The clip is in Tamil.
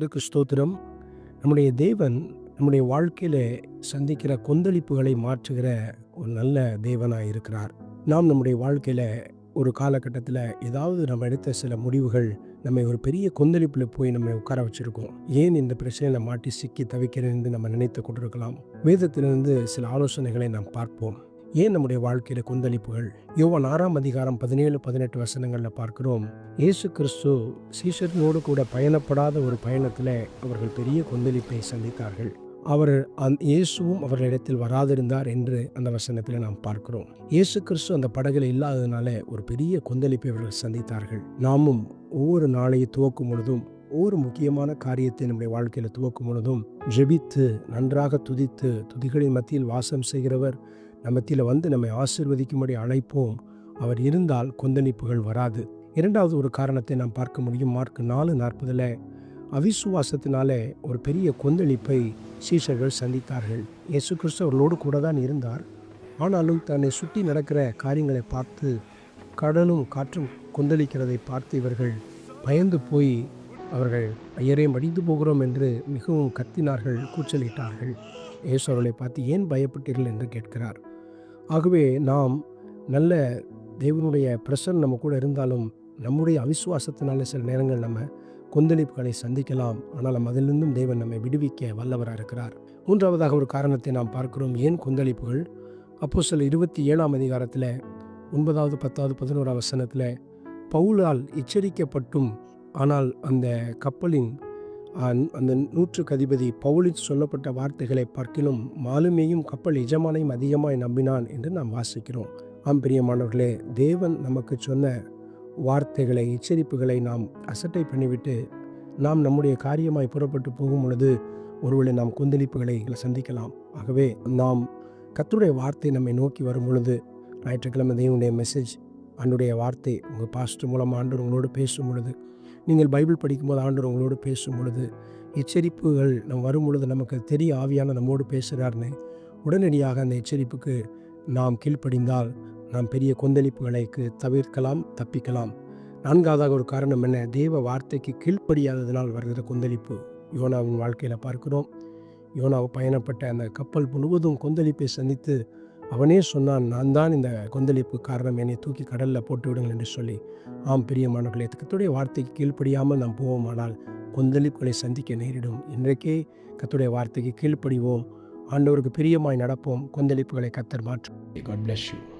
கர்த்தருக்கு ஸ்தோத்திரம். நம்முடைய தேவன் நம்முடைய வாழ்க்கையில் சந்திக்கிற கொந்தளிப்புகளை மாற்றுகிற ஒரு நல்ல தேவனாக இருக்கிறார். நாம் நம்முடைய வாழ்க்கையில் ஒரு காலகட்டத்தில் ஏதாவது நம்ம எடுத்த சில முடிவுகள் நம்ம ஒரு பெரிய கொந்தளிப்பில் போய் நம்ம உட்கார வச்சுருக்கோம். ஏன் இந்த பிரச்சனையில் மாட்டி சிக்கி தவிக்கிறேன் என்று நம்ம நினைத்து கொண்டிருக்கலாம். வேதத்திலிருந்து சில ஆலோசனைகளை நாம் பார்ப்போம். ஏன் நம்முடைய வாழ்க்கையில் கொந்தளிப்புகள்? யோவான் ஆறாம் அதிகாரம் பதினேழு பதினெட்டு வசனங்களில் பார்க்கிறோம். இயேசு கிறிஸ்து சீஷர்களோடு கூட பயணப்படாத ஒரு பயணத்தில் அவர்கள் பெரிய கொந்தளிப்பை சந்தித்தார்கள். அவர் அந் இயேசுவும் அவர்களிடத்தில் வராதிருந்தார் என்று அந்த வசனத்தில் நாம் பார்க்கிறோம். இயேசு கிறிஸ்து அந்த படகுல இல்லாததுனால ஒரு பெரிய கொந்தளிப்பை அவர்கள் சந்தித்தார்கள். நாமும் ஒவ்வொரு நாளையும் துவக்கும் பொழுதும் ஒவ்வொரு முக்கியமான காரியத்தை நம்முடைய வாழ்க்கையில் துவக்கும் பொழுதும் ஜெபித்து நன்றாக துதித்து துதிகளின் மத்தியில் வாசம் செய்கிறவர் நம்மத்தில் வந்து நம்மை ஆசிர்வதிக்கும்படி அழைப்போம். அவர் இருந்தால் கொந்தளிப்புகள் வராது. இரண்டாவது ஒரு காரணத்தை நாம் பார்க்க முடியும். மார்க் நாலு நாற்பதில் அவிசுவாசத்தினாலே ஒரு பெரிய கொந்தளிப்பை சீஷர்கள் சந்தித்தார்கள். இயேசு கிறிஸ்து அவர்களோடு கூட தான் இருந்தார். ஆனாலும் தன்னை சுற்றி நடக்கிற காரியங்களை பார்த்து கடலும் காற்றும் கொந்தளிக்கிறதை பார்த்து இவர்கள் பயந்து போய் அவர்கள் ஐயரே மடிந்து போகிறோம் என்று மிகவும் கத்தினார்கள் கூச்சலிட்டார்கள். இயேசு அவர்களை பார்த்து ஏன் பயப்பட்டீர்கள்? என்று கேட்கிறார். ஆகவே நாம் நல்ல தேவனுடைய பிரசன் நம்ம கூட இருந்தாலும் நம்முடைய அவிசுவாசத்தினால சில நேரங்கள் நம்ம கொந்தளிப்புகளை சந்திக்கலாம். ஆனால் அதிலிருந்தும் தேவன் நம்மை விடுவிக்க வல்லவராக இருக்கிறார். மூன்றாவதாக ஒரு காரணத்தை நாம் பார்க்கிறோம். ஏன் கொந்தளிப்புகள்? அப்போ சில இருபத்தி ஏழாம் அதிகாரத்தில் ஒன்பதாவது பத்தாவது பதினோராவது வசனத்தில் பவுலால் எச்சரிக்கப்பட்டும் ஆனால் அந்த கப்பலின் அந்த நூற்றுக்கு அதிபதி பவுலில் சொல்லப்பட்ட வார்த்தைகளை பார்க்கிலும் மாலுமியும் கப்பல் எஜமானையும் அதிகமாய் நம்பினான் என்று நாம் வாசிக்கிறோம். ஆம் பிரியமானவர்களே தேவன் நமக்கு சொன்ன வார்த்தைகளை எச்சரிப்புகளை நாம் அசட்டை பண்ணிவிட்டு நாம் நம்முடைய காரியமாய் புறப்பட்டு போகும் பொழுது ஒருவேளை நாம் கொந்தளிப்புகளை சந்திக்கலாம். ஆகவே நாம் கத்துடைய வார்த்தை நம்மை நோக்கி வரும் பொழுது ஞாயிற்றுக்கிழமை தேவனுடைய மெசேஜ் அன்னுடைய வார்த்தை உங்கள் பாஸ்ட் மூலம் ஆண்டு உங்களோடு பேசும் பொழுது நீங்கள் பைபிள் படிக்கும்போது ஆண்டவர் உங்களோடு பேசும் பொழுது எச்சரிப்புகள் நம் வரும் பொழுது நமக்கு தெரிய ஆவியான நம்மோடு பேசுகிறார்னு உடனடியாக அந்த எச்சரிப்புக்கு நாம் கீழ்ப்படிந்தால் நாம் பெரிய கொந்தளிப்புகளுக்கு தவிர்க்கலாம் தப்பிக்கலாம். நான்காவதாக ஒரு காரணம் என்ன? தேவ வார்த்தைக்கு கீழ்ப்படியாததினால் வருகிற கொந்தளிப்பு. யோனாவின் வாழ்க்கையில் பார்க்கிறோம். யோனாவை பயணப்பட்ட அந்த கப்பல் முழுவதும் கொந்தளிப்பை சந்தித்து அவனே சொன்னான் நான் தான் இந்த கொந்தளிப்பு காரணம். என்னை தூக்கி கடலில் போட்டு விடுங்கள் என்று சொல்லி. ஆம் பிரியமானவர்களே கத்துடைய வார்த்தைக்கு கீழ்ப்படியாமல் நாம் போவோமானால் கொந்தளிப்புகளை சந்திக்க நேரிடும். இன்றைக்கே கத்துடைய வார்த்தைக்கு கீழ்ப்படிவோம். ஆண்டவருக்கு பிரியமாய் நடப்போம். கொந்தளிப்புகளை கத்தர் மாற்றும் காட் பிளஸ் யூ